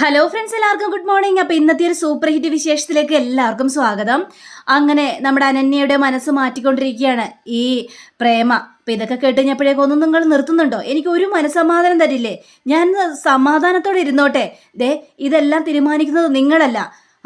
Hello friends എല്ലാവർക്കും good morning അപ്പോൾ ഇന്നത്തെ ഒരു സൂപ്പർ ഹിറ്റ് വിശേഷത്തിലേക്ക് എല്ലാവർക്കും സ്വാഗതം. അങ്ങനെ നമ്മുടെ അനന്യയുടെ മനസ്സ് മാറ്റിക്കൊണ്ടിരിക്കുകയാണ് ഈ പ്രേമ. അപ്പം ഇതൊക്കെ ഒന്നും നിങ്ങൾ നിർത്തുന്നുണ്ടോ? എനിക്ക് ഒരു മനസ്സമാധാനം തരില്ലേ? ഞാൻ സമാധാനത്തോടെ ഇരുന്നോട്ടെ. ദേ ഇതെല്ലാം തീരുമാനിക്കുന്നത് നിങ്ങളല്ല.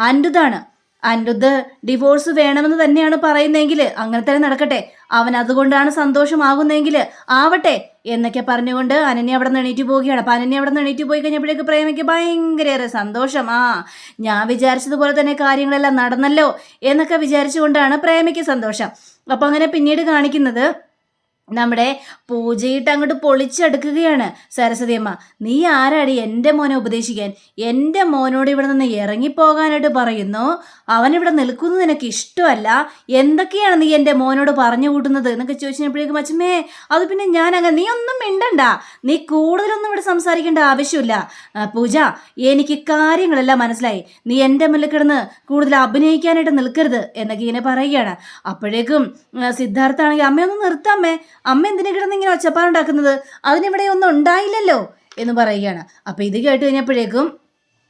അൻഡുതാണ് അനിരുദ്ധ് ഡിവോഴ്സ് വേണമെന്ന് തന്നെയാണ് പറയുന്നതെങ്കിൽ അങ്ങനെ തന്നെ നടക്കട്ടെ. അവൻ അതുകൊണ്ടാണ് സന്തോഷമാകുന്നതെങ്കിൽ ആവട്ടെ എന്നൊക്കെ പറഞ്ഞുകൊണ്ട് അനന്യ അവിടെ നിന്ന് എണീറ്റ് പോവുകയാണ്. അപ്പം അനന്യ അവിടെ നിന്ന് എണീറ്റ് പോയി കഴിഞ്ഞപ്പോഴേക്ക് പ്രേമയ്ക്ക് ഭയങ്കര സന്തോഷം. ആ ഞാൻ വിചാരിച്ചതുപോലെ തന്നെ കാര്യങ്ങളെല്ലാം നടന്നല്ലോ എന്നൊക്കെ വിചാരിച്ചുകൊണ്ടാണ് പ്രേമയ്ക്ക് സന്തോഷം. അപ്പം അങ്ങനെ പിന്നീട് കാണിക്കുന്നത് നമ്മുടെ പൂജയിട്ട് അങ്ങോട്ട് പൊളിച്ചെടുക്കുകയാണ് സരസ്വതിയമ്മ നീ ആരാടി എന്റെ മോനെ ഉപദേശിക്കാൻ? എന്റെ മോനോട് ഇവിടെ നിന്ന് ഇറങ്ങിപ്പോകാനായിട്ട് പറയുന്നു. അവനിവിടെ നിൽക്കുന്നത് നിനക്ക് ഇഷ്ടമല്ല. എന്തൊക്കെയാണ് നീ എന്റെ മോനോട് പറഞ്ഞു കൂട്ടുന്നത് എന്നൊക്കെ ചോദിച്ചപ്പോഴേക്കും അച്ഛമ്മേ അത് പിന്നെ ഞാൻ അങ്ങനെ നീ ഒന്നും മിണ്ടണ്ട. നീ കൂടുതലൊന്നും ഇവിടെ സംസാരിക്കേണ്ട ആവശ്യമില്ല. പൂജ എനിക്ക് കാര്യങ്ങളെല്ലാം മനസ്സിലായി. നീ എന്റെ മുന്നിൽ കിടന്ന് കൂടുതൽ അഭിനയിക്കാനായിട്ട് നിൽക്കരുത് എന്നൊക്കെ ഇങ്ങനെ പറയുകയാണ്. അപ്പോഴേക്കും സിദ്ധാർത്ഥാണെങ്കിൽ അമ്മയൊന്ന് നിർത്താമ്മേ അമ്മ എന്തിനു കിടന്ന് ഇങ്ങനെ ഒച്ചപ്പാടുണ്ടാക്കുന്നത് അതിനിവിടെ ഒന്നും ഉണ്ടായില്ലല്ലോ എന്ന് പറയുകയാണ്. അപ്പൊ ഇത് കേട്ട് കഴിഞ്ഞപ്പോഴേക്കും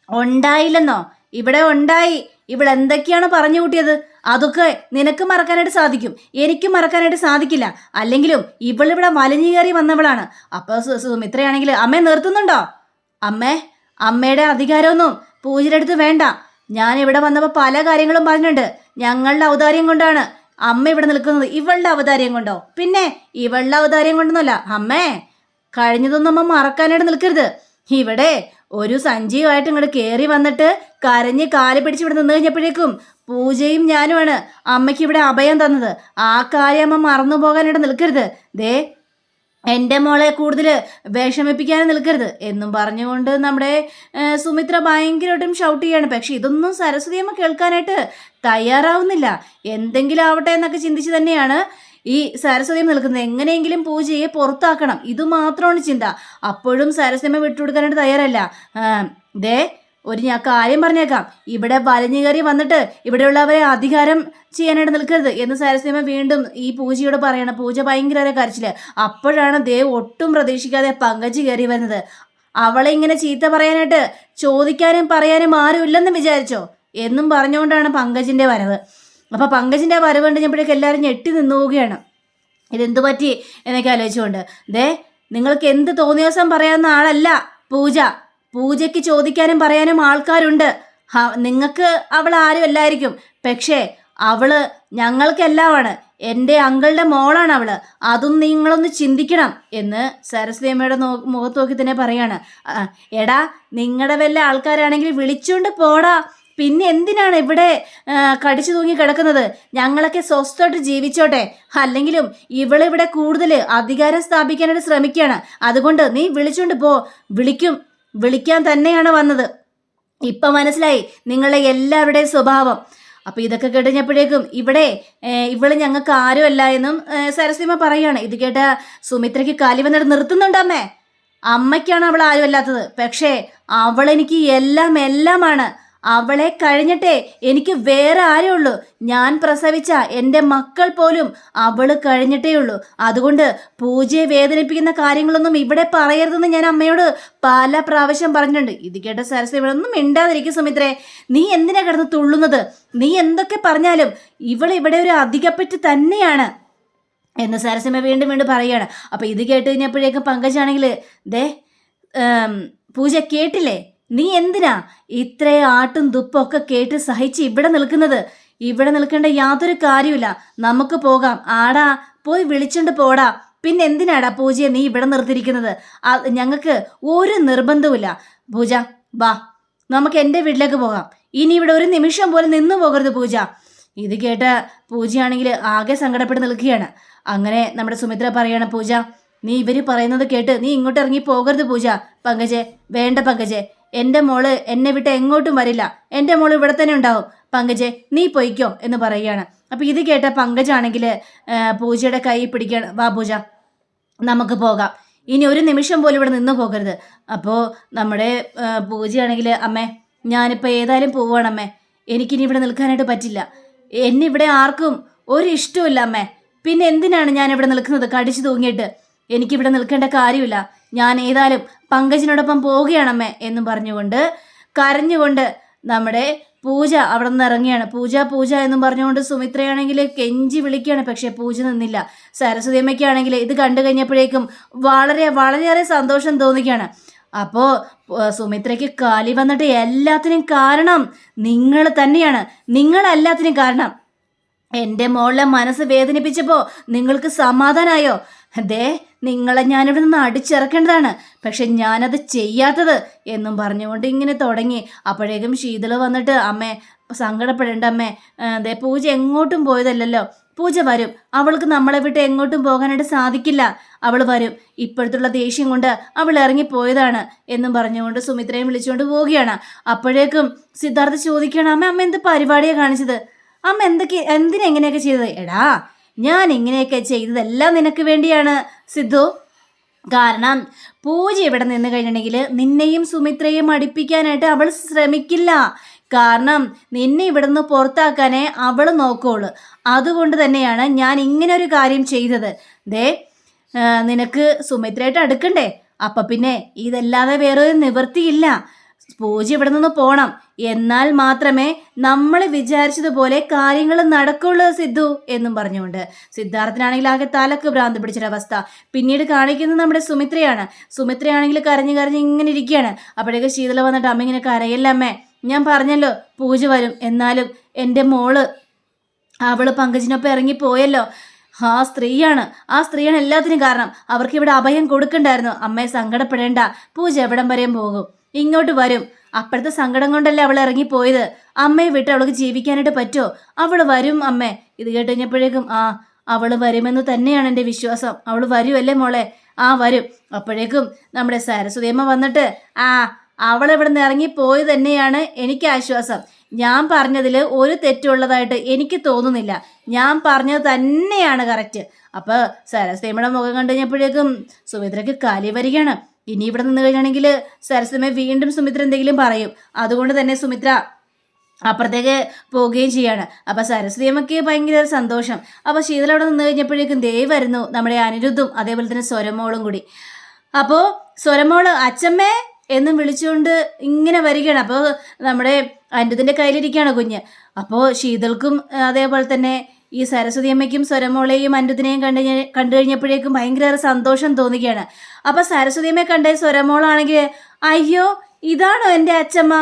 ഉണ്ടായില്ലെന്നോ? ഇവിടെ ഉണ്ടായി. ഇവിടെ എന്തൊക്കെയാണ് പറഞ്ഞു കൂട്ടിയത്? അതൊക്കെ നിനക്ക് മറക്കാനായിട്ട് സാധിക്കും. എനിക്ക് മറക്കാനായിട്ട് സാധിക്കില്ല. അല്ലെങ്കിലും ഇവളിവിടെ വലിഞ്ഞു കയറി വന്നവളാണ്. അപ്പൊ സു- സുമിത്രയാണെങ്കിൽ അമ്മയെ നിർത്തുന്നുണ്ടോ? അമ്മേ അമ്മയുടെ അധികാരമൊന്നും പൂജയുടെ അടുത്ത് വേണ്ട. ഞാൻ ഇവിടെ വന്നപ്പോൾ പല കാര്യങ്ങളും പറഞ്ഞിട്ടുണ്ട്. ഞങ്ങളുടെ ഔദാര്യം കൊണ്ടാണ് അമ്മ ഇവിടെ നിൽക്കുന്നത് ഇവളുടെ അവതാരം കൊണ്ടോ? പിന്നെ ഇവളുടെ അവതാരം കൊണ്ടൊന്നുമല്ല. അമ്മേ കഴിഞ്ഞതൊന്നും അമ്മ മറക്കാനായിട്ട് നിൽക്കരുത്. ഇവിടെ ഒരു സഞ്ജീവമായിട്ട് ഇങ്ങോട്ട് കയറി വന്നിട്ട് കരഞ്ഞ് കാൽ പിടിച്ച് ഇവിടെ നിന്ന് കഴിഞ്ഞപ്പോഴേക്കും പൂജയും ഞാനുമാണ് അമ്മയ്ക്ക് ഇവിടെ അഭയം തന്നത്. ആ കാര്യം അമ്മ മറന്നു പോകാനായിട്ട് നിൽക്കരുത്. ദേ എന്റെ മോളെ കൂടുതൽ വിഷമിപ്പിക്കാനും നിൽക്കരുത് എന്നും പറഞ്ഞുകൊണ്ട് നമ്മുടെ സുമിത്ര ഭയങ്കരമായിട്ടും ഷൗട്ട് ചെയ്യാണ്. പക്ഷെ ഇതൊന്നും സരസ്വതി അമ്മ കേൾക്കാനായിട്ട് തയ്യാറാവുന്നില്ല. എന്തെങ്കിലും ആവട്ടെ എന്നൊക്കെ ചിന്തിച്ച് തന്നെയാണ് ഈ സരസ്വതി അമ്മ നിൽക്കുന്നത്. എങ്ങനെയെങ്കിലും പൂജയെ പുറത്താക്കണം. ഇത് മാത്രമാണ് ചിന്ത. അപ്പോഴും സരസ്വതി അമ്മ വിട്ടുകൊടുക്കാനായിട്ട് തയ്യാറല്ല. ദേ ഒരു ഞാൻ കാര്യം പറഞ്ഞേക്കാം. ഇവിടെ വലഞ്ഞു കയറി വന്നിട്ട് ഇവിടെയുള്ളവരെ അധികാരം ചെയ്യാനായിട്ട് നിൽക്കരുത് എന്ന് സരസ്വതിയമ്മ വീണ്ടും ഈ പൂജയോട് പറയണം. പൂജ ഭയങ്കര കരച്ചിൽ. അപ്പോഴാണ് ദേവ് ഒട്ടും പ്രതീക്ഷിക്കാതെ പങ്കജ് കയറി വരുന്നത്. അവളെ ഇങ്ങനെ ചീത്ത പറയാനായിട്ട് ചോദിക്കാനും പറയാനും ആരുമില്ലെന്ന് വിചാരിച്ചോ? എന്നും പറഞ്ഞുകൊണ്ടാണ് പങ്കജിന്റെ വരവ്. അപ്പൊ പങ്കജിന്റെ വരവ് കണ്ടപ്പോഴേക്ക് എല്ലാവരും ഞെട്ടി നിന്നു പോവുകയാണ്. ഇതെന്തു പറ്റി എന്നൊക്കെ ആലോചിച്ചുകൊണ്ട്. ദേ നിങ്ങൾക്ക് എന്ത് തോന്നിയ ദിവസം പറയാവുന്ന ആളല്ല പൂജ. പൂജയ്ക്ക് ചോദിക്കാനും പറയാനും ആൾക്കാരുണ്ട്. നിങ്ങൾക്ക് അവൾ ആരും അല്ലായിരിക്കും. പക്ഷേ അവൾ ഞങ്ങൾക്കെല്ലാമാണ്. എന്റെ അങ്കിളുടെ മോളാണ് അവൾ. അതും നിങ്ങളൊന്ന് ചിന്തിക്കണം എന്ന് സരസ്വതി അമ്മയുടെ നോ മുഖത്ത് നോക്കി തന്നെ പറയാണ്. എടാ നിങ്ങളുടെ വല്ല ആൾക്കാരാണെങ്കിൽ വിളിച്ചുകൊണ്ട് പോടാ. പിന്നെ എന്തിനാണ് ഇവിടെ കടിച്ചു തൂങ്ങി കിടക്കുന്നത്? ഞങ്ങളൊക്കെ സ്വസ്ഥമായിട്ട് ജീവിച്ചോട്ടെ. അല്ലെങ്കിലും ഇവളിവിടെ കൂടുതൽ അധികാരം സ്ഥാപിക്കാനായിട്ട് ശ്രമിക്കുകയാണ്. അതുകൊണ്ട് നീ വിളിച്ചുകൊണ്ട് പോ. വിളിക്കും. വിളിക്കാൻ തന്നെയാണ് വന്നത്. ഇപ്പം മനസ്സിലായി നിങ്ങളെ എല്ലാവരുടെയും സ്വഭാവം. അപ്പൊ ഇതൊക്കെ കേട്ടുകഴിഞ്ഞപ്പോഴേക്കും ഇവിടെ ഇവൾ ഞങ്ങൾക്ക് ആരുമല്ല എന്നും ഏഹ്, സരസ്വതിമ പറയാണ്. ഇത് കേട്ട സുമിത്രയ്ക്ക് കാലി വന്നിട്ട് നിർത്തുന്നുണ്ടമ്മേ അമ്മയ്ക്കാണ് അവൾ ആരുമല്ലാത്തത് പക്ഷേ അവളെനിക്ക് എല്ലാം എല്ലാമാണ്. അവളെ കഴിഞ്ഞിട്ടേ എനിക്ക് വേറെ ആരേ ഉള്ളൂ. ഞാൻ പ്രസവിച്ച എന്റെ മക്കൾ പോലും അവൾ കഴിഞ്ഞിട്ടേ ഉള്ളൂ. അതുകൊണ്ട് പൂജയെ വേദനിപ്പിക്കുന്ന കാര്യങ്ങളൊന്നും ഇവിടെ പറയരുതെന്ന് ഞാൻ അമ്മയോട് പല പ്രാവശ്യം പറഞ്ഞിട്ടുണ്ട്. ഇത് കേട്ട സരസ്വതി ഇവിടെ ഒന്നും മിണ്ടാതിരിക്കും സുമിത്രേ. നീ എന്തിനാ കിടന്ന് തുള്ളുന്നത്? നീ എന്തൊക്കെ പറഞ്ഞാലും ഇവൾ ഇവിടെ ഒരു അധികപ്പറ്റ് തന്നെയാണ് എന്ന് സരസമ്മ വീണ്ടും വീണ്ടും പറയുകയാണ്. അപ്പം ഇത് കേട്ട് കഴിഞ്ഞപ്പോഴേക്കും പങ്കജാണെങ്കിൽ ദേ പൂജ കേട്ടില്ലേ? നീ എന്തിനാ ഇത്ര ആട്ടും തുപ്പും ഒക്കെ കേട്ട് സഹിച്ച് ഇവിടെ നിൽക്കുന്നത്? ഇവിടെ നിൽക്കേണ്ട യാതൊരു കാര്യമില്ല നമുക്ക് പോകാം. ആടാ പോയി വിളിച്ചോണ്ട് പോടാ. പിന്നെ എന്തിനാടാ പൂജയെ നീ ഇവിടെ നിർത്തിയിരിക്കുന്നത്? ഞങ്ങൾക്ക് ഒരു നിർബന്ധവുമില്ല. പൂജ വാ. നമുക്ക് എന്റെ വീട്ടിലേക്ക് പോകാം. ഇനി ഇവിടെ ഒരു നിമിഷം പോലും നിന്നു പോകരുത് പൂജ. ഇത് കേട്ട പൂജയാണെങ്കിൽ ആകെ സങ്കടപ്പെട്ട് നിൽക്കുകയാണ്. അങ്ങനെ നമ്മുടെ സുമിത്ര പറയണം പൂജ നീ ഇവർ പറയുന്നത് കേട്ട് നീ ഇങ്ങോട്ട് ഇറങ്ങി പോകരുത് പൂജ. പങ്കജെ വേണ്ട പങ്കജെ. എന്റെ മോൾ എന്നെ വിട്ട് എങ്ങോട്ടും വരില്ല. എന്റെ മോൾ ഇവിടെ തന്നെ ഉണ്ടാവും. പങ്കജെ നീ പൊയ്ക്കോ എന്ന് പറയുകയാണ്. അപ്പോൾ ഇത് കേട്ട പങ്കജാണെങ്കിൽ പൂജയുടെ കൈ പിടിക്കണം വാ പൂജ നമുക്ക് പോകാം. ഇനി ഒരു നിമിഷം പോലും ഇവിടെ നിന്ന് പോകരുത്. അപ്പോൾ നമ്മുടെ പൂജയാണെങ്കിൽ അമ്മേ ഞാനിപ്പോൾ ഏതായാലും പോവാണ് അമ്മേ. എനിക്കിനി ഇവിടെ നിൽക്കാനായിട്ട് പറ്റില്ല. എന്നെ ഇവിടെ ആർക്കും ഒരു ഇഷ്ടമില്ല അമ്മേ. പിന്നെ എന്തിനാണ് ഞാൻ ഇവിടെ നിൽക്കുന്നത്? കടിച്ചു തൂങ്ങിയിട്ട്. എനിക്കിവിടെ നിൽക്കേണ്ട കാര്യമില്ല. ഞാൻ ഏതായാലും പങ്കജിനോടൊപ്പം പോവുകയാണമ്മേ എന്നും പറഞ്ഞുകൊണ്ട് കരഞ്ഞുകൊണ്ട് നമ്മുടെ പൂജ അവിടെ നിന്ന് ഇറങ്ങിയാണ് പൂജ പൂജ എന്നും പറഞ്ഞുകൊണ്ട് സുമിത്രയാണെങ്കിൽ കെഞ്ചി വിളിക്കുകയാണ്. പക്ഷേ പൂജ നിന്നില്ല. സരസ്വതി അമ്മയ്ക്കാണെങ്കിൽ ഇത് കണ്ടു കഴിഞ്ഞപ്പോഴേക്കും വളരെ വളരെയേറെ സന്തോഷം തോന്നിക്കുകയാണ്. അപ്പോൾ സുമിത്രയ്ക്ക് കാലി വന്നിട്ട് എല്ലാത്തിനും കാരണം നിങ്ങൾ തന്നെയാണ്. നിങ്ങളെല്ലാത്തിനും കാരണം. എന്റെ മോളിലെ മനസ്സ് വേദനിപ്പിച്ചപ്പോൾ നിങ്ങൾക്ക് സമാധാനമായോ ദേ നിങ്ങളെ ഞാനിവിടെ നിന്ന് അടിച്ചിറക്കേണ്ടതാണ് പക്ഷെ ഞാനത് ചെയ്യാത്തത് എന്നും പറഞ്ഞുകൊണ്ട് ഇങ്ങനെ തുടങ്ങി. അപ്പോഴേക്കും ശീതള വന്നിട്ട് അമ്മേ സങ്കടപ്പെടേണ്ട അമ്മേ. ദേ പൂജ എങ്ങോട്ടും പോയതല്ലല്ലോ. പൂജ വരും. അവൾക്ക് നമ്മളെ വിട്ട് എങ്ങോട്ടും പോകാനായിട്ട് സാധിക്കില്ല. അവൾ വരും. ഇപ്പോഴത്തുള്ള ദേഷ്യം കൊണ്ട് അവൾ ഇറങ്ങിപ്പോയതാണ് എന്നും പറഞ്ഞുകൊണ്ട് സുമിത്രയും വിളിച്ചുകൊണ്ട് പോവുകയാണ്. അപ്പോഴേക്കും സിദ്ധാർത്ഥ ചോദിക്കുകയാണ് അമ്മ അമ്മ എന്ത് പരിപാടിയാണ് കാണിച്ചത്? അമ്മ എന്തൊക്കെ എന്തിനെങ്ങനെയൊക്കെ ചെയ്തത്? എടാ ഞാൻ ഇങ്ങനെയൊക്കെ ചെയ്തതെല്ലാം നിനക്ക് വേണ്ടിയാണ് സിദ്ധു. കാരണം പൂജ ഇവിടെ നിന്ന് കഴിഞ്ഞിട്ടുണ്ടെങ്കിൽ നിന്നെയും സുമിത്രയും അടുപ്പിക്കാനായിട്ട് അവൾ ശ്രമിക്കില്ല. കാരണം നിന്നെ ഇവിടുന്ന് പുറത്താക്കാനേ അവൾ നോക്കുള്ളൂ. അതുകൊണ്ട് തന്നെയാണ് ഞാൻ ഇങ്ങനെ ഒരു കാര്യം ചെയ്തത്. ദേ നിനക്ക് സുമിത്രയായിട്ട് അടുക്കണ്ടേ? അപ്പം പിന്നെ ഇതല്ലാതെ വേറൊരു നിവൃത്തിയില്ല. പൂജ ഇവിടെ നിന്ന് പോണം. എന്നാൽ മാത്രമേ നമ്മൾ വിചാരിച്ചതുപോലെ കാര്യങ്ങൾ നടക്കുള്ളൂ സിദ്ധു എന്നും പറഞ്ഞുകൊണ്ട്. സിദ്ധാർത്ഥനാണെങ്കിൽ ആകെ തലക്ക് ഭ്രാന്ത് പിടിച്ചൊരവസ്ഥ പിന്നീട് കാണിക്കുന്നത് നമ്മുടെ സുമിത്രയാണ്. സുമിത്രയാണെങ്കിൽ കരഞ്ഞു കരഞ്ഞ് ഇങ്ങനെ ഇരിക്കുകയാണ്. അപ്പോഴേക്ക് ശീതള വന്നിട്ട് അമ്മ ഇങ്ങനെ കരയല്ല അമ്മേ? ഞാൻ പറഞ്ഞല്ലോ പൂജ വരും. എന്നാലും എന്റെ മോൾ അവൾ പങ്കജിനൊപ്പം ഇറങ്ങിപ്പോയല്ലോ ആ സ്ത്രീയാണ്. ആ സ്ത്രീയാണ് എല്ലാത്തിനും കാരണം. അവർക്ക് ഇവിടെ അഭയം കൊടുക്കണ്ടായിരുന്നു. അമ്മയെ സങ്കടപ്പെടേണ്ട. പൂജ എവിടം വരെയും പോകും. ഇങ്ങോട്ട് വരും. അപ്പോഴത്തെ സങ്കടം കൊണ്ടല്ലേ അവൾ ഇറങ്ങിപ്പോയത്? അമ്മയെ വിട്ട് അവൾക്ക് ജീവിക്കാനായിട്ട് പറ്റുമോ അവൾ വരും അമ്മേ. ഇത് കേട്ട് കഴിഞ്ഞപ്പോഴേക്കും ആ അവൾ വരുമെന്ന് തന്നെയാണ് എന്റെ വിശ്വാസം. അവൾ വരുമല്ലേ മോളെ? ആ വരും. അപ്പോഴേക്കും നമ്മുടെ സരസ്വതിയമ്മ വന്നിട്ട് ആ അവൾ ഇവിടെ നിന്ന് ഇറങ്ങിപ്പോയി തന്നെയാണ് എനിക്ക് ആശ്വാസം. ഞാൻ പറഞ്ഞതിൽ ഒരു തെറ്റുള്ളതായിട്ട് എനിക്ക് തോന്നുന്നില്ല. ഞാൻ പറഞ്ഞത് തന്നെയാണ് കറക്റ്റ് അപ്പോൾ സരസ്വതിയമ്മയുടെ മുഖം കണ്ടു കഴിഞ്ഞപ്പോഴേക്കും സുമിത്രയ്ക്ക് കാലി വരികയാണ്. ഇനി ഇവിടെ നിന്ന് കഴിഞ്ഞാണെങ്കിൽ സരസമയം വീണ്ടും സുമിത്ര എന്തെങ്കിലും പറയും. അതുകൊണ്ട് തന്നെ സുമിത്ര അപ്പുറത്തേക്ക് പോവുകയും ചെയ്യാണ്. അപ്പൊ സരസ്വതി അമ്മയ്ക്ക് ഭയങ്കര സന്തോഷം. അപ്പൊ ശീതൾ അവിടെ നിന്ന് കഴിഞ്ഞപ്പോഴേക്കും ദേവ് വരുന്നു നമ്മുടെ അനിരുദ്ധും അതേപോലെ തന്നെ സ്വരമോളും കൂടി. അപ്പോൾ സ്വരമോൾ അച്ചമ്മേ എന്നും വിളിച്ചുകൊണ്ട് ഇങ്ങനെ വരികയാണ്. അപ്പോൾ നമ്മുടെ അനിരുദ്ധിന്റെ കയ്യിലിരിക്കുകയാണ് കുഞ്ഞ്. അപ്പോൾ ശീതൾക്കും അതേപോലെ തന്നെ ഈ സരസ്വതി അമ്മയ്ക്കും സ്വരമോളെയും അനിരുദ്ധിനെയും കണ്ടു കണ്ടു കഴിഞ്ഞപ്പോഴേക്കും ഭയങ്കര സന്തോഷം തോന്നുകയാണ്. അപ്പൊ സരസ്വതി അമ്മയെ കണ്ട സ്വരമോളാണെങ്കിൽ അയ്യോ ഇതാണോ എന്റെ അച്ഛമ്മ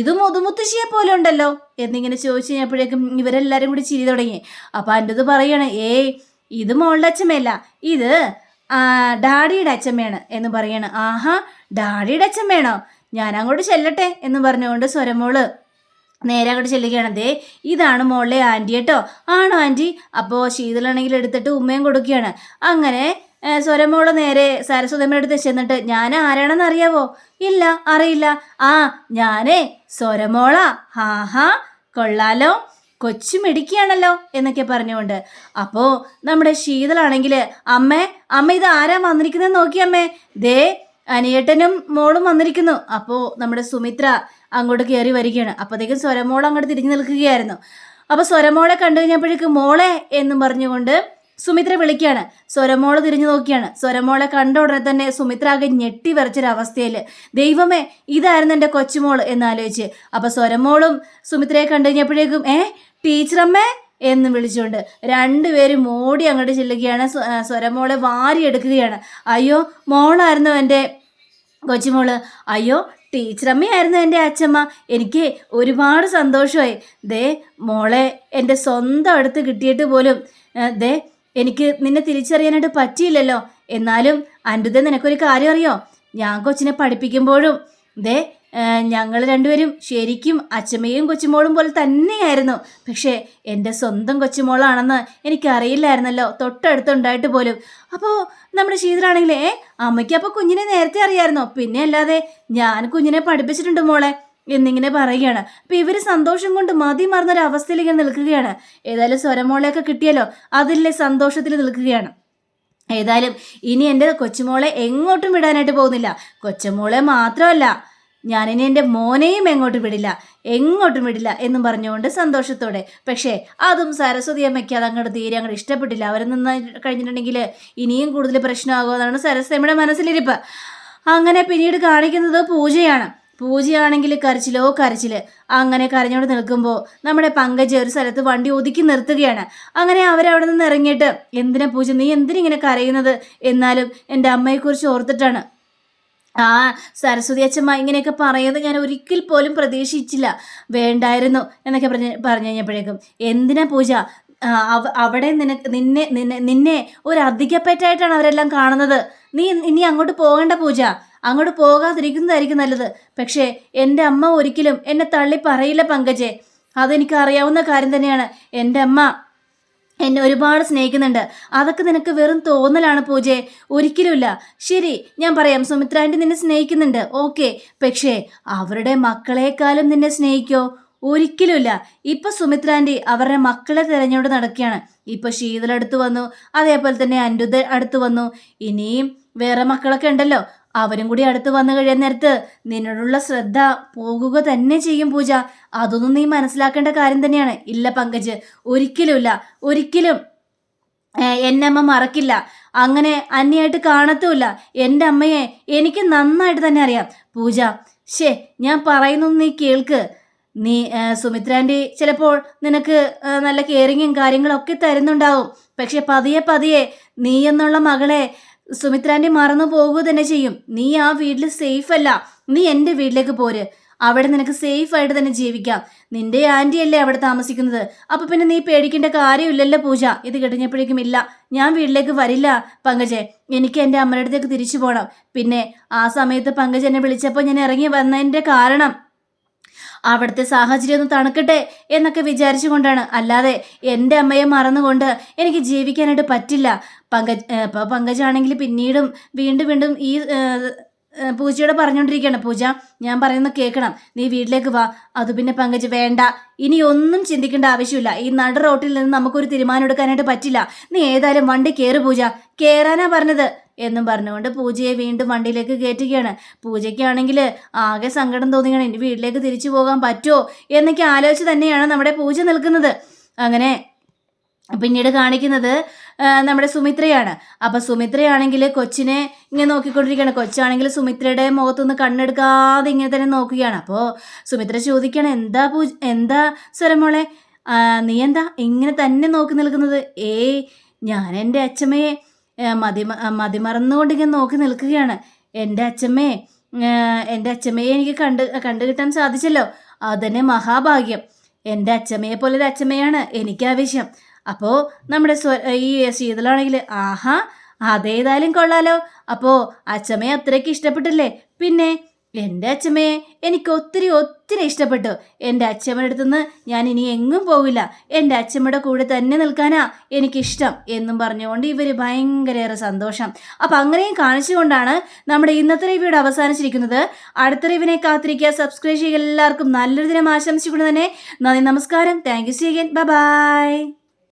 ഇത് മുതുമുത്തശ്ശിയെ പോലെ ഉണ്ടല്ലോ? എന്നിങ്ങനെ ചോദിച്ചു കഴിഞ്ഞപ്പോഴേക്കും ഇവരെല്ലാരും കൂടി ചിരി തുടങ്ങി. അപ്പൊ അന്റെത് പറയാണ് ഏയ് ഇത് മോളുടെ അച്ഛമ്മയല്ല ഇത് ഡാഡിയുടെ അച്ഛമ്മയാണ് എന്ന് പറയാണ് ആഹാ ഡാഡിയുടെ അച്ഛമ്മയാണോ ഞാൻ അങ്ങോട്ട് ചെല്ലട്ടെ എന്ന് പറഞ്ഞുകൊണ്ട് സ്വരമോൾ നേരെ അങ്ങോട്ട് ചെല്ലുകയാണ്. ദേ ഇതാണ് മോളിലെ ആന്റി കേട്ടോ. ആണോ ആന്റി അപ്പോൾ ശീതളാണെങ്കിൽ എടുത്തിട്ട് ഉമ്മയും കൊടുക്കുകയാണ്. അങ്ങനെ സ്വരമോൾ നേരെ സരസ്വതമ്മയുടെ ചെന്നിട്ട് ഞാൻ ആരാണെന്ന് അറിയാവോ? ഇല്ല അറിയില്ല. ആ ഞാനേ സ്വരമോള. ഹാ ഹാ കൊള്ളാലോ. കൊച്ചു മിടിക്കുകയാണല്ലോ എന്നൊക്കെ പറഞ്ഞുകൊണ്ട്. അപ്പോൾ നമ്മുടെ ശീതളാണെങ്കിൽ അമ്മേ അമ്മ ഇത് ആരാ വന്നിരിക്കുന്നത് നോക്കി അമ്മേ ദേ അനിയേട്ടനും മോളും വന്നിരിക്കുന്നു. അപ്പോൾ നമ്മുടെ സുമിത്ര അങ്ങോട്ട് കയറി വരികയാണ്. അപ്പോഴത്തേക്കും സ്വരമോൾ അങ്ങോട്ട് തിരിഞ്ഞു നിൽക്കുകയായിരുന്നു. അപ്പോൾ സ്വരമോളെ കണ്ടു കഴിഞ്ഞപ്പോഴേക്കും മോളെ എന്നും പറഞ്ഞുകൊണ്ട് സുമിത്ര വിളിക്കുകയാണ്. സ്വരമോൾ തിരിഞ്ഞു നോക്കിയാണ്. സ്വരമോളെ കണ്ട ഉടനെ തന്നെ സുമിത്ര ആകെ ഞെട്ടി വരച്ചൊരവസ്ഥയിൽ ദൈവമേ ഇതായിരുന്നു എന്റെ കൊച്ചുമോൾ എന്നാലോചിച്ച്. അപ്പോൾ സ്വരമോളും സുമിത്രയെ കണ്ടു കഴിഞ്ഞപ്പോഴേക്കും ഏ ടീച്ചറമ്മേ? എന്ന് വിളിച്ചുകൊണ്ട് രണ്ടുപേരും ഓടി അങ്ങോട്ട് ചെല്ലുകയാണ്. സ്വരമോളെ വാരിയെടുക്കുകയാണ്. അയ്യോ മോളായിരുന്നു എന്റെ കൊച്ചുമോൾ? അയ്യോ ടീച്ചറമ്മയായിരുന്നു എന്റെ അച്ഛമ്മ. എനിക്ക് ഒരുപാട് സന്തോഷമായി. ദേ മോളെ എന്റെ സ്വന്തം അടുത്ത് കിട്ടിയിട്ട് പോലും ദേ എനിക്ക് നിന്നെ തിരിച്ചറിയാനായിട്ട് പറ്റിയില്ലല്ലോ. എന്നാലും അന്റുതെ നിനക്കൊരു കാര്യം അറിയോ? ഞാൻ കൊച്ചിനെ പഠിപ്പിക്കുമ്പോഴും ദേ ഞങ്ങൾ രണ്ടുപേരും ശരിക്കും അച്ഛമ്മയും കൊച്ചുമോളും പോലെ തന്നെയായിരുന്നു. പക്ഷേ എന്റെ സ്വന്തം കൊച്ചുമോളാണെന്ന് എനിക്കറിയില്ലായിരുന്നല്ലോ. തൊട്ടടുത്തുണ്ടായിട്ട് പോലും. അപ്പോൾ നമ്മുടെ ശീതളാണെങ്കിലേ അമ്മയ്ക്ക് അപ്പോൾ കുഞ്ഞിനെ നേരത്തെ അറിയാമായിരുന്നോ പിന്നെ അല്ലാതെ ഞാൻ കുഞ്ഞിനെ പഠിപ്പിച്ചിട്ടുണ്ട് മോളെ എന്നിങ്ങനെ പറയുകയാണ്. അപ്പം ഇവർ സന്തോഷം കൊണ്ട് മതി മറന്നൊരു അവസ്ഥയിലേക്ക് നിൽക്കുകയാണ്. ഏതായാലും സ്വരമോളെയൊക്കെ കിട്ടിയല്ലോ അതിലെ സന്തോഷത്തിൽ നിൽക്കുകയാണ്. ഏതായാലും ഇനി എന്റെ കൊച്ചുമോളെ എങ്ങോട്ടും വിടാനായിട്ട് പോകുന്നില്ല. കൊച്ചുമോളെ മാത്രമല്ല ഞാനിനി എന്റെ മോനെയും എങ്ങോട്ടും വിടില്ല എങ്ങോട്ടും വിടില്ല എന്നും പറഞ്ഞുകൊണ്ട് സന്തോഷത്തോടെ. പക്ഷേ അതും സരസ്വതി അമ്മയ്ക്ക് അത് അങ്ങോട്ട് തീരെ അങ്ങോട്ട് ഇഷ്ടപ്പെട്ടില്ല. അവർ നിന്ന് കഴിഞ്ഞിട്ടുണ്ടെങ്കിൽ ഇനിയും കൂടുതൽ പ്രശ്നമാകുമെന്നാണ് സരസ്വതിയുടെ മനസ്സിലിരിപ്പ്. അങ്ങനെ പിന്നീട് കാണിക്കുന്നത് പൂജയാണ്. പൂജയാണെങ്കിൽ കരച്ചിലോ കരച്ചിൽ. അങ്ങനെ കരഞ്ഞോണ്ട് നിൽക്കുമ്പോൾ നമ്മുടെ പങ്കജ് ഒരു സ്ഥലത്ത് വണ്ടി ഒതുക്കി നിർത്തുകയാണ്. അങ്ങനെ അവരവിടെ നിന്ന് ഇറങ്ങിയിട്ട് എന്തിനാ പൂജ? നീ എന്തിനിങ്ങനെ കരയുന്നത്? എന്നാലും എന്റെ അമ്മയെക്കുറിച്ച് ഓർത്തിട്ടാണ് ആ സരസ്വതി അച്ഛമ്മ ഇങ്ങനെയൊക്കെ പറയുന്നത് ഞാൻ ഒരിക്കൽ പോലും പ്രതീക്ഷിച്ചില്ല. വേണ്ടായിരുന്നു എന്നൊക്കെ പറഞ്ഞ് പറഞ്ഞു കഴിഞ്ഞപ്പോഴേക്കും എന്തിനാ പൂജ? അവ- അവിടെ നിനക്ക് നിന്നെ നിന്നെ നിന്നെ ഒരു അധികപ്പറ്റായിട്ടാണ് അവരെല്ലാം കാണുന്നത്. നീ ഇനി അങ്ങോട്ട് പോകേണ്ട പൂജ. അങ്ങോട്ട് പോകാതിരിക്കുന്നതായിരിക്കും നല്ലത്. പക്ഷേ എന്റെ അമ്മ ഒരിക്കലും എന്നെ തള്ളി പറയില്ല പങ്കജെ. അതെനിക്ക് അറിയാവുന്ന കാര്യം തന്നെയാണ്. എന്റെ അമ്മ എന്നെ ഒരുപാട് സ്നേഹിക്കുന്നുണ്ട്. അതൊക്കെ നിനക്ക് വെറും തോന്നലാണ് പൂജെ. ഒരിക്കലുമില്ല. ശരി ഞാൻ പറയാം. സുമിത്രാന്റെ നിന്നെ സ്നേഹിക്കുന്നുണ്ട്. ഓക്കെ. പക്ഷേ അവരുടെ മക്കളെക്കാളും നിന്നെ സ്നേഹിക്കോ? ഒരിക്കലുമില്ല. ഇപ്പൊ സുമിത്രാന്റെ അവരുടെ മക്കളെ തിരഞ്ഞുകൊണ്ട് നടക്കുകയാണ്. ഇപ്പൊ ശീതളടുത്ത് വന്നു. അതേപോലെ തന്നെ അനിരുദ്ധ അടുത്ത് വന്നു. ഇനിയും വേറെ മക്കളൊക്കെ ഉണ്ടല്ലോ. അവരും കൂടി അടുത്ത് വന്നു കഴിയാൻ നേരത്ത് നിന്നോടുള്ള ശ്രദ്ധ പോകുക തന്നെ ചെയ്യും പൂജ. അതൊന്നും നീ മനസ്സിലാക്കേണ്ട കാര്യം തന്നെയാണ്. ഇല്ല പങ്കജ് ഒരിക്കലുമില്ല ഒരിക്കലും എന്നെ അമ്മ മറക്കില്ല. അങ്ങനെ അന്യായിട്ട് കാണത്തുമില്ല. എന്റെ അമ്മയെ എനിക്ക് നന്നായിട്ട് തന്നെ അറിയാം. പൂജ ഷേ ഞാൻ പറയുന്നു നീ കേൾക്ക്. നീ സുമിത്രാന്റെ ചിലപ്പോൾ നിനക്ക് നല്ല കെയറിങ്ങും കാര്യങ്ങളൊക്കെ തരുന്നുണ്ടാവും. പക്ഷെ പതിയെ പതിയെ നീ എന്നുള്ള മകളെ സുമിത്ര ആന്റി മറന്നു പോകുക തന്നെ ചെയ്യും. നീ ആ വീട്ടിൽ സേഫ് അല്ല. നീ എന്റെ വീട്ടിലേക്ക് പോര്. അവിടെ നിനക്ക് സേഫ് ആയിട്ട് തന്നെ ജീവിക്കാം. നിന്റെ ആന്റി അല്ലേ അവിടെ താമസിക്കുന്നത്. അപ്പൊ പിന്നെ നീ പേടിക്കേണ്ട കാര്യമില്ലല്ലോ പൂജ. ഇത് കിടഞ്ഞപ്പോഴേക്കും ഇല്ല. ഞാൻ വീട്ടിലേക്ക് വരില്ല പങ്കജെ. എനിക്ക് എന്റെ അമ്മയുടെ അടുത്തേക്ക് തിരിച്ചു പോകണം പിന്നെ ആ സമയത്ത് പങ്കജ് എന്നെ വിളിച്ചപ്പോൾ ഞാൻ ഇറങ്ങി വന്നതിന്റെ കാരണം അവിടുത്തെ സാഹചര്യം ഒന്ന് തണുക്കട്ടെ എന്നൊക്കെ വിചാരിച്ചുകൊണ്ടാണ്. അല്ലാതെ എന്റെ അമ്മയെ മറന്നുകൊണ്ട് എനിക്ക് ജീവിക്കാനായിട്ട് പറ്റില്ല. പങ്കജ് ഇപ്പോൾ പങ്കജാണെങ്കിൽ പിന്നീടും വീണ്ടും വീണ്ടും ഈ പൂജയോട് പറഞ്ഞുകൊണ്ടിരിക്കുകയാണ് പൂജ ഞാൻ പറയുന്നത് കേൾക്കണം. നീ വീട്ടിലേക്ക് വാ. അത് പിന്നെ പങ്കജ് വേണ്ട. ഇനി ഒന്നും ചിന്തിക്കേണ്ട ആവശ്യമില്ല. ഈ നട റോട്ടിൽ നിന്ന് നമുക്കൊരു തീരുമാനം എടുക്കാനായിട്ട് പറ്റില്ല. നീ ഏതായാലും വണ്ടി കയറ് പൂജ. കയറാനാ പറഞ്ഞത്. എന്നും പറഞ്ഞുകൊണ്ട് പൂജയെ വീണ്ടും വണ്ടിയിലേക്ക് കയറ്റുകയാണ്. പൂജയ്ക്കാണെങ്കിൽ ആകെ സങ്കടം തോന്നുകയാണ് ഇനി വീട്ടിലേക്ക് തിരിച്ചു പോകാൻ പറ്റുമോ എന്നൊക്കെ ആലോചിച്ച് തന്നെയാണ് നമ്മുടെ പൂജ നിൽക്കുന്നത്. അങ്ങനെ പിന്നീട് കാണിക്കുന്നത് നമ്മുടെ സുമിത്രയാണ്. അപ്പം സുമിത്രയാണെങ്കിൽ കൊച്ചിനെ ഇങ്ങനെ നോക്കിക്കൊണ്ടിരിക്കുകയാണ്. കൊച്ചാണെങ്കിൽ സുമിത്രയുടെ മുഖത്തൊന്ന് കണ്ണെടുക്കാതെ ഇങ്ങനെ തന്നെ നോക്കുകയാണ്. അപ്പോൾ സുമിത്ര ചോദിക്കുകയാണ് എന്താ പൂജ എന്താ സ്വരമോളെ നീ എന്താ ഇങ്ങനെ തന്നെ നോക്കി നിൽക്കുന്നത്? ഏയ് ഞാൻ എന്റെ അച്ഛമ്മയെ മതി മതിമറന്നുകൊണ്ട് ഇങ്ങനെ നോക്കി നിൽക്കുകയാണ്. എന്റെ അച്ഛമ്മയെ എന്റെ അച്ഛമ്മയെ എനിക്ക് കണ്ട് കണ്ടു കിട്ടാൻ സാധിച്ചല്ലോ അതന്നെ മഹാഭാഗ്യം. എന്റെ അച്ഛമ്മയെ പോലെ അച്ഛമ്മയാണ് എനിക്ക് ആവശ്യം അപ്പോൾ നമ്മുടെ സ്വ ഈ ശീതളാണെങ്കിൽ ആഹാ അതേതായാലും കൊള്ളാലോ. അപ്പോൾ അച്ഛമ്മയെ അത്രയ്ക്ക് ഇഷ്ടപ്പെട്ടില്ലേ? പിന്നെ എന്റെ അച്ഛമ്മയെ എനിക്ക് ഒത്തിരി ഒത്തിരി ഇഷ്ടപ്പെട്ടു. എന്റെ അച്ഛമ്മയുടെ അടുത്തുനിന്ന് ഞാൻ ഇനി എങ്ങും പോവില്ല. എന്റെ അച്ഛമ്മയുടെ കൂടെ തന്നെ നിൽക്കാനാ എനിക്കിഷ്ടം എന്നും പറഞ്ഞുകൊണ്ട് ഇവർ ഭയങ്കരയേറെ സന്തോഷം. അപ്പം അങ്ങനെയും കാണിച്ചുകൊണ്ടാണ് നമ്മുടെ ഇന്നത്തെ റിവ്യൂടെ അവസാനിച്ചിരിക്കുന്നത്. അടുത്ത റിവിനെ കാത്തിരിക്കുക. സബ്സ്ക്രൈബ് ചെയ്യുക. എല്ലാവർക്കും നല്ലൊരു ദിനം ആശംസിച്ചുകൊണ്ട് തന്നെ നന്ദി നമസ്കാരം. Thank you see again bye